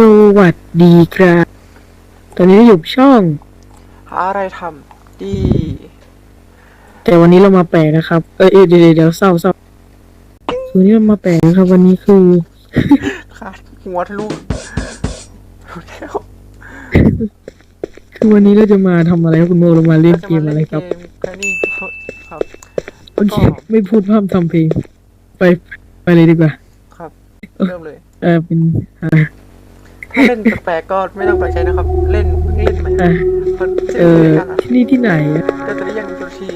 สวัสดีครับ ตอนนี้อยู่ช่อง หาอะไรทำดี แต่วันนี้เรามาแปลกนะครับ เอยเอยเดี๋ยวเดี๋ยวเดี๋ยวเศร้าเศร้าวันนี้เรามาแปลกนะครับ วันนี้คือ ขาดหัวทะลุแล้วคือวันนี้เราจะมาทำอะไรครับคุณโมเรามาเล่นเกมอะไรครับเกมแค่นี้ครับ โอเค ไม่พูดพร่ำทำเพลง ไป ไปเลยดีกว่า ครับ เริ่มเลย เออเป็นอ่า ถ้าเล่นแปลกๆก็ไม่ต้องแปลกใจนะครับ เล่นเพิ่งเล่นใหม่อ่ามันเอชื่ออกันอะที่นี่ที่ไหนอะก็จะได้ยังตัวที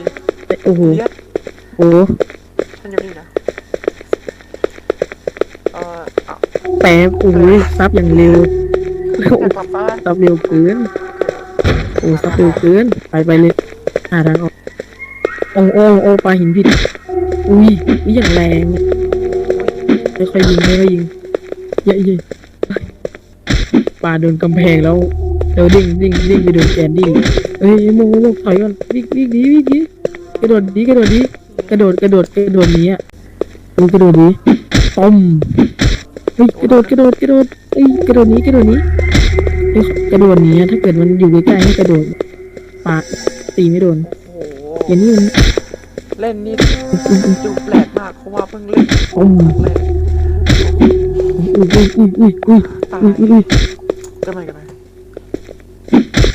เอ้ยโอ้โหเลียดโอ้โหฉันอยู่นี่นะเอออะแป๊บโอ้ยซับอย่างเร็วอยากกลับบ้านซับเร็วเกินโอ้ซับเร็วเกินไปไปเลยหาทางออกโอ้โอ้โอ้ปลาหินผิดอุ้ยอุ้ยอย่างแรงไม่ค่อยยิงไม่ค่อยยิงเยอะยิง ปลาโดนกำแพงแล้วแล้วดิ่งดิ่งดิ่งไปโดนแกนดิ่งเอ้ยโมโมถอยก่อนวิ่งวิ่งหนีวิ่งหนีกระโดดหนีกระโดดหนีกระโดดกระโดดกระโดดหนีอะเออกระโดดหนีต้มเฮ้ยกระโดดกระโดดกระโดดเอ้ยกระโดดหนีกระโดดหนีเฮ้ยกระโดดหนีอะถ้าเกิดมันอยู่ใกล้ๆให้กระโดดปาตีไม่โดนโอ้โหอย่างนี้มันเล่นนี่ดูแปลกมากเพราะว่าเพิ่งเล่นต้มครั้งแรกอุ้ยอุ้ยอุ้ยอุ้ยอุ้ยตายอุ้ยอุ้ยอุ้ย ก็ไม่กันไหม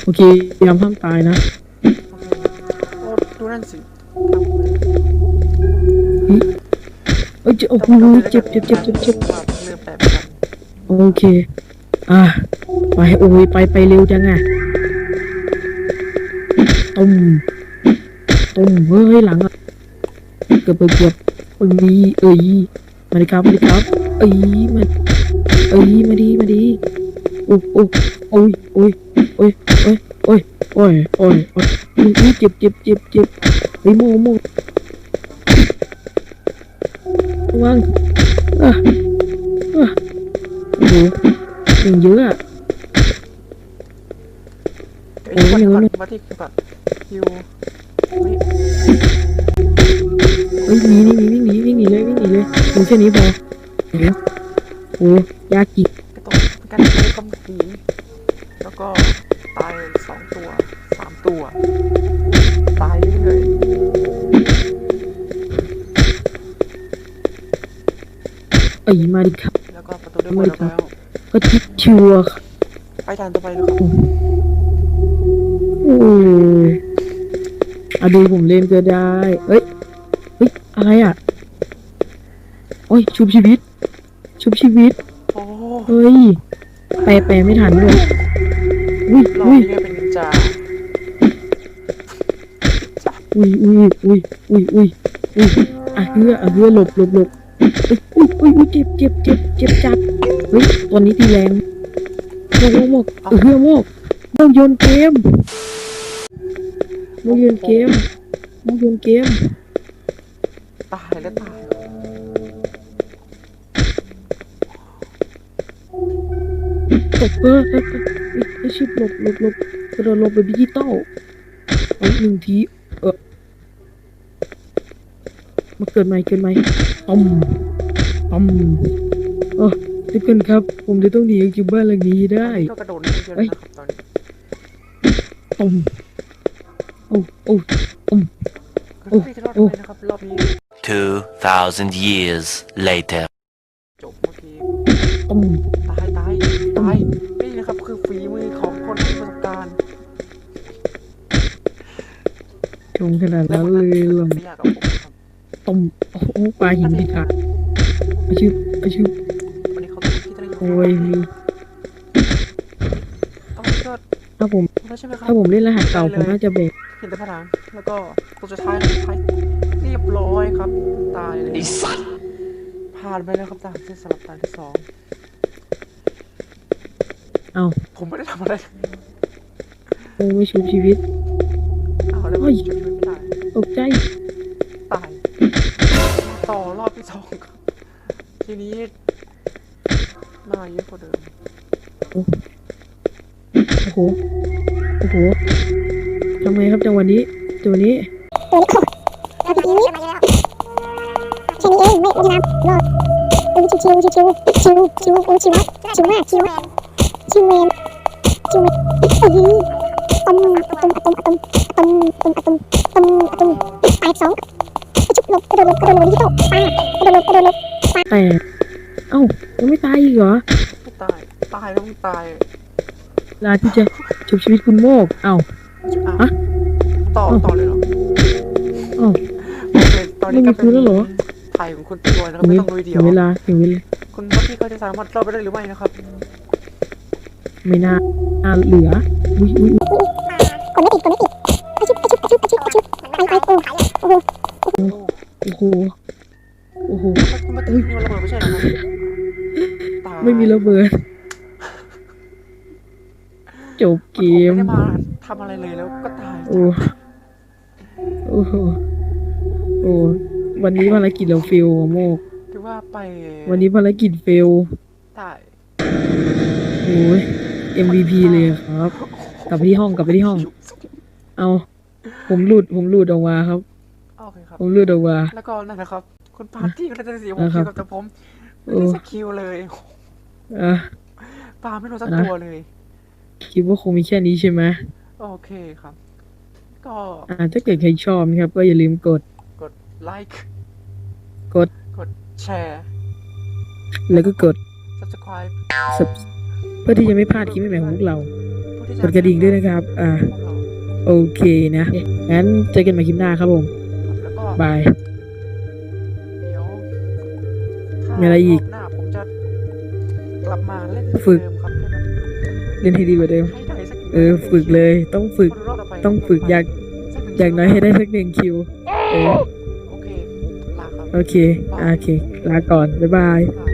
โอเคพยายามห้ามตายนะโอ้ดูนั่นสิเอ้ยเจ็บโอ้โหเจ็บเจ็บเจ็บเจ็บเจ็บเรื่องแปลกเหมือนกันโอเค อะไปโอ้ยไปไปเร็วจังอะตุ้มตุ้มเฮ้ยหลังอะเกือบเกือบเกือบเอ้ยเอ้ยมาดิครับมาดิครับเอ้ยมาเอ้ยมาดีมาดีโอ้โอ้โอ้ยโอ้ยโอ้ยโอ้ยโอ้ยโอ้ยโอ้ยโอ้ยอุ้ยเจ็บเจ็บเจ็บเจ็บเฮ้ยโมโมระวังอะอะโอ้โหยังเยอะอะเอ้ยก่อนก่อนมาที่ก่อนฮิวเฮ้ยเฮ้ยหนีหนีหนีวิ่งหนีวิ่งหนีเลยวิ่งหนีเลยดูแค่นี้พอเห็นแล้วโอ้ยากิ กระตกกันเลยก็หนีแล้วก็ตายสองตัวสามตัว ตายเรื่อยเอ้ยมาดิครับๆแล้วก็ประตูได้หมดแล้วก็ทิชชัวร์ไปทางต่อไปเลยครับโอ้ยอะดูผมเล่นก็ได้ เอ้ยเฮ้ย อะไรอะ โอ้ย ชุบชีวิต ชุบชีวิตโอ้ เฮ้ยแปลแปลไม่ทันเลยอุ้ยรอบอุ้ยนี้เป็นนินจาอุ้ยอุ้ยอุ้ยอุ้ยอุ้ยอุ้ยอะเฮืออะเฮือหลบหลบหลบอุ้ยอุ้ยอุ้ยเจ็บเจ็บเจ็บเจ็บจัดเฮ้ยตัวนี้ตีแรงโมกโมกโมกเออเฮือโมกโมกโยนเกมโมกโยนเกมโมกโยนเกมตายแล้วตาย ตบเออเออเออไอชิบหลบหลบหลบกระโดดหลบแบบดิจิตอลเอาหนึ่งทีเออมาเกิดใหม่เกิดใหม่ต้มต้มเออทุกคนครับ ผมจะต้องหนีออกจากบ้านหลังนี้ให้ได้ก็กระโดดนี่เยอะนะครับตอนนี้ต้มโอ้โอ้เฮ้ยจะรอดได้ไหมนะครับรอบนี้2,000 years later. จบเมื่อกี้ต้มาย นี่นะครับคือฝีมือของคนที่มีประสบการณ์ชงขนาดนั้นเลยเหรอไม่ยากกับผมครับต้มโอ้โอ้ปลาหินพิฆาตอาชิบอาชิบวันนี้เขาต้องคิดอะไรอยู่โอ้ยมีต้องก็ถ้าผมแล้วใช่ไหมครับถ้าผมเล่นรหัสเก่าผมน่าจะเบรกเห็นแต่ผนังแล้วก็ตัวสุดท้ายนะสุดท้ายเรียบร้อยครับ ตายเลยผ่านไปแล้วครับด่านที่สำหรับด่านที่สอง เอาผมไม่ได้ทำอะไรโอ้ไม่ชุบชีวิต เอาแล้วเฮ้มันยช่วยไม่ได้ตกใจ ตายต่อรอบที่สองครับทีนี้หน้าเยอะกว่าเดิมโอ้โห โอ้โหทำไงครับจังหวะนี้จังหวะนี้ตัวนี้เราทีนี้แค่นี้เองไม่ไม่น้ำรอดชิวชิวชิวชิวชิวชิวโอ้ชิวชิวมากชิวคิวเวนคิ วเวนเออต้มต้มอะตอมอะตอมต้มต้มอะตอมต้มอะตอมแปดสองชุบลบกระโดดลบกระโดดลบที่โต๊ะป้ากระโดดลบกระโดดลบแต่เอ้ายังไม่ตายอีกเหรอไม่ตายตายแล้วมึงตายเวลาที่จะชุบชีวิตคุณโมก เอ้าอะฮะต่อต่อเลยเหรอเอ้าโอเคตอนนี้ก็ไม่มีคืนแล้วเหรอไถ่ของคุณตัวนะครับไม่ต้องลุยเดียวถึงเวลาถึงเวลาคุณว่าพี่เขาจะสามารถรอดไปได้หรือไม่นะครับ ไม่น่าน่าเหลืออุ้ยอุ้ยอุ๊ยกดไม่ติดกดไม่ติดอาชุบอาชุบอาชุบอาชุบอาชุบไปไปโอ้โอ้โหโอ้โหโอ้โหมันมันนี่มันระเบิดไม่ใช่เหรอครับตายไม่มีระเบิดจบเกผมมไม่ได้มาทำอะไรเลยแล้วก็ตายโอ้โอ้โหโอ้วันนี้ภารกิจเราเฟลอะโมกถือว่าไป วันนี้ภารกิจเฟลตายโอ้ย MVP เลยครับ กลับไปที่ห้องกลับไปที่ห้อง เอา ผมหลุดผมหลุดออกมาครับ โอเคครับ ผมหลุดออกมา แล้วก็นั่นนะครับ คุณปาร์ตี้ก็ได้เสียผมนะครับคิวกับแต่ผมไม่ได้สกิลเลยอะปาไม่โดนสักนะตัวเลย คิดว่าคงมีแค่นี้ใช่ไหมโอเคครับ ก็ อ่าถ้าเกิดใครชอบนะครับ ก็อย่าลืมกด กดไลค์กดกดแชร์ แล้วก็กด subscribe sub เพื่อที่จะไม่พลาดคลิปใหม่ๆของพวกเราผู้ที่กดกระดิ่งด้วยนะครับ อ่าพวกเราโอเคนะ งั้นเจอกันใหม่คลิปหน้าครับผมแล้วก็บายเดี๋ยวถ้ามีอะไรอีกบหน้าผมจะกลับมาเล่นฝึกเดิมครับให้มันเล่นให้ดีกว่าเดิมให้ได้สักเออ ฝึกเลย ต้องฝึกคนรอบต่ไปต้องฝึกอยากสัหนึ่อย่างน้อยให้ได้สักหนึ่งคิว เออโอเคลาครับโอเคโอเค ลาก่อน บ๊ายบายบาย